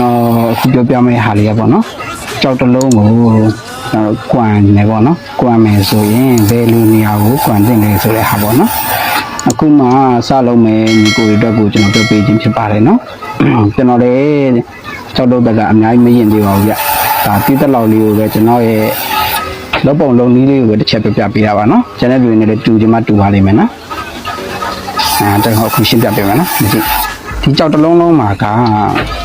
နော်အခုပြောပြမယ့်ဟာလေးကပေါ့နော်ကြောက်တစ်လုံးကိုကျွန်တော်ကွမ်နေပေါ့နော်ကွမ်မယ်ဆိုရင်ဘယ်လိုနေရာကိုကွမ်တင်လဲဆိုတဲ့ဟာပေါ့နော်အခုမှစလုံးမယ်ညီကိုတွေအတွက်ကိုကျွန်တော်ပြောပြခြင်းဖြစ်ပါတယ်နော်ကျွန်တော်လည်းကြောက်တော့ဘက်ကအများကြီးမရင်သေးပါဘူးဗျဒါတိတက်လောက်လေးကိုပဲကျွန်တော်ရဲ့လောပုံလုံးနည်းလေးကိုပဲတစ်ချက်ပြပြပေးတာပါနော်ကျွန်တော်တို့နေလည်းတူချင်မှတူပါလိမ့်မယ်နော်အဲတော့အခုရှင်းပြပေးမယ်နော်ဒီ ဒီကြောက်တစ်လုံးလုံးမှာက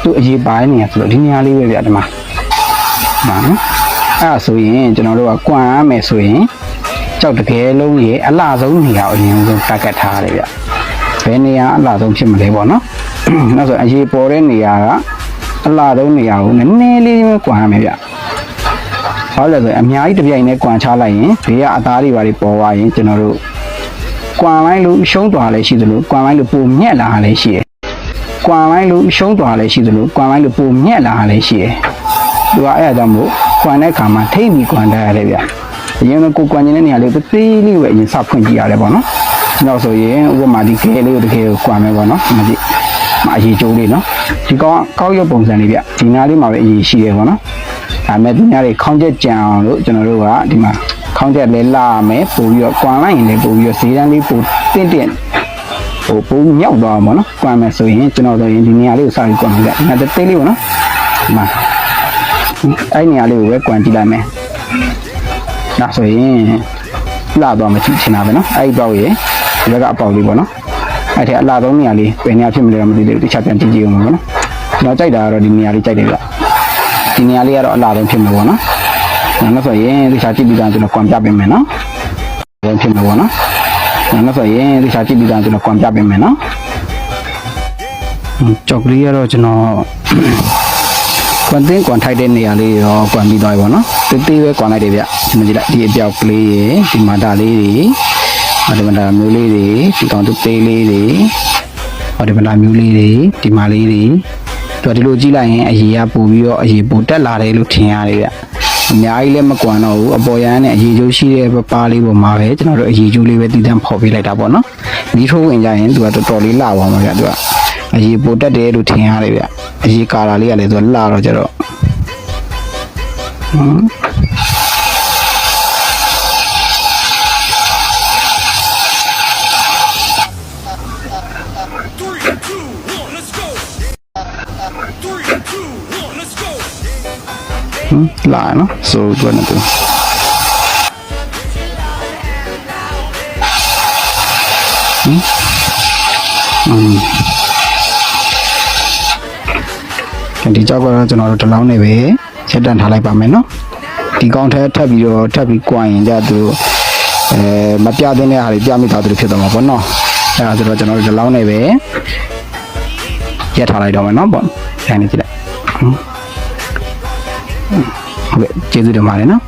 သူ့အရေးပိုင်းနေရဆိုတော့ဒီနေရာလေးပဲဗျဒီမှာဒါနော်အဲ့ဒါဆိုရင်ကျွန်တော်တို့ကကွမ်ရမယ်ဆိုရင်ကြောက်တကယ်လုံးရဲ့အလှဆုံးနေရာကိုအရင်ဆုံးတက်ကတ်ထားရတယ်ဗျဘယ်နေရာအလှဆုံးဖြစ်မလဲပေါ့နော်နောက်ဆိုအရေးပေါ်တဲ့နေရာကအလှဆုံးနေရာကိုနည်းနည်းလေးပဲကွမ်ရမယ်ဗျဘာလို့လဲဆိုရင်အများကြီးတစ်ပြိုင်နဲ့ကွမ်ချလိုက်ရင်ဘေးကအသားတွေပါတွေပေါ်သွားရင်ကျွန်တော်တို့ကွမ်လိုက်လို့ရှုံးသွားလည်းရှိသလိုကွမ်လိုက်လို့ပုံမြက်လာလည်းရှိတယ်။ ကွမ်လိုက်လို့ရှုံးသွားလည်းရှိသလိုကွမ်လိုက်လို့ပုံမြက်လာလည်းရှိတယ်။သူကအဲ့အကြောင်းမို့ကွမ်တဲ့ခါမှာထိတ်ပြီးကွမ်တက်ရတယ်ဗျ။အရင်ကကိုကွမ်နေတဲ့နေရာလေးကိုသေးလေးပဲအရင်စဖွင့်ကြည့်ရတယ်ပေါ့နော်။နောက်ဆိုရင်ဥပမာဒီကဲလေးကိုတကယ်ကိုကွမ်မယ်ပေါ့နော်။မကြည့်။မအရေးကျိုးလေးနော်။ဒီကောင်ကကောက်ရုပ်ပုံစံလေးဗျ။ဒီနားလေးမှာပဲအရေးရှိတယ်ပေါ့နော်။ဒါမဲ့ဒီနားလေးခေါင်းချက်ကြံအောင်လို့ကျွန်တော်တို့ကဒီမှာခေါင်းချက်လေးလာမယ်ပို့ပြီးတော့ကွန်လိုက်ရင်လည်းပို့ပြီးတော့ဈေးတန်းလေးပို့တင့်တင့် ဟိုပို့မြောက်သွားမှာပေါ့နော်ကွန်မယ်ဆိုရင်ကျွန်တော်ဆိုရင်ဒီနေရာလေးကိုစပြီးကွန်လိုက်ငါတသေးလေးပေါ့နော်ဒီမှာအဲ့နေရာလေးကိုပဲကွန်ကြည့်လိုက်မယ်ဒါဆိုရင်လာတော့မကြည့်ချင်တာပဲနော်အဲ့ဒီတော့ရေဒီဘက်ကအပေါက်လေးပေါ့နော်အဲ့ဒီအလားဆုံးနေရာလေးဘယ်နေရာဖြစ်မလဲတော့မသိသေးဘူးတခြားပြန်ကြည့်ကြည့်အောင်ပေါ့နော်ကျွန်တော်ကြိုက်တာကတော့ဒီနေရာလေးကြိုက်တယ်ဗျဒီနေရာလေးကတော့အလားဆုံးဖြစ်မှာပေါ့နော်။နောက်ဆိုရင်ဒီချာကြည့်ပြီးသားကျွန်တော်ကွန်ပြပေးမယ်နော်။ဝင်ဖြစ်မှာပေါ့နော်။ နောက်ဆိုရင်ဒီချာကြည့်ပြီးသားကျွန်တော်ကွန်ပြပေးမယ်နော်။ကြောက်ကလေးကတော့ကျွန်တော်ကွန်တင်းကွန်ထိုက်တဲ့နေရာလေးရောကွန်ပြီးသွားပြီပေါ့နော်။တေးသေးပဲကွန်လိုက်တယ်ဗျ။ဒီမှာကြည့်လိုက်ဒီအပြောက်ကလေးရေဒီမာတာလေးတွေဟောဒီမာတာမျိုးလေးတွေဒီကောင်တူသေးလေးတွေဟောဒီမာတာမျိုးလေးတွေဒီမာလေးတွေသူကဒီလိုကြည့်လိုက်ရင်အရေကပို့ပြီးတော့အရေပိုတက်လာတယ်လို့ထင်ရတယ်ဗျ။ အများကြီးလည်းမကွန်တော့ဘူးအပေါ်ရန်နဲ့အရေကျိုးရှိတဲ့ပပလေးပေါ်မှာပဲကျွန်တော်တို့အရေကျိုးလေးပဲတည်တံ့ဖော်ပေးလိုက်တာပေါ့နော်။ဒီထိုးဝင်ကြရင်သူကတော်တော်လေးလှသွားမှာဗျသူကအရေပိုတက်တယ်လို့ထင်ရတယ်ဗျ။အရေကာလာလေးကလည်းသူကလှတော့ကြတော့ဟမ် လှရနော်ဆိုတော့နေသူဟမ်อืมဒီကြောက်ကတော့ကျွန်တော်တို့တစ်လောင်းနေပဲချက်တန်ထားလိုက်ပါမယ်နော်ဒီကောင်ထဲထပ်ပြီးတော့ထပ်ပြီးကြွရင်ကြသူအဲမပြတဲ့နေရာတွေပြမိသားသူဖြစ်သွားမှာပေါ့နော်အဲဒါဆိုတော့ကျွန်တော်တို့တစ်လောင်းနေပဲရက်ထားလိုက်တော့မယ်နော်ပေါ့ဆိုင်နေကြည့်လိုက်ဟမ် ဟုတ်ကဲ့ကျေးဇူးတင်ပါတယ်နော်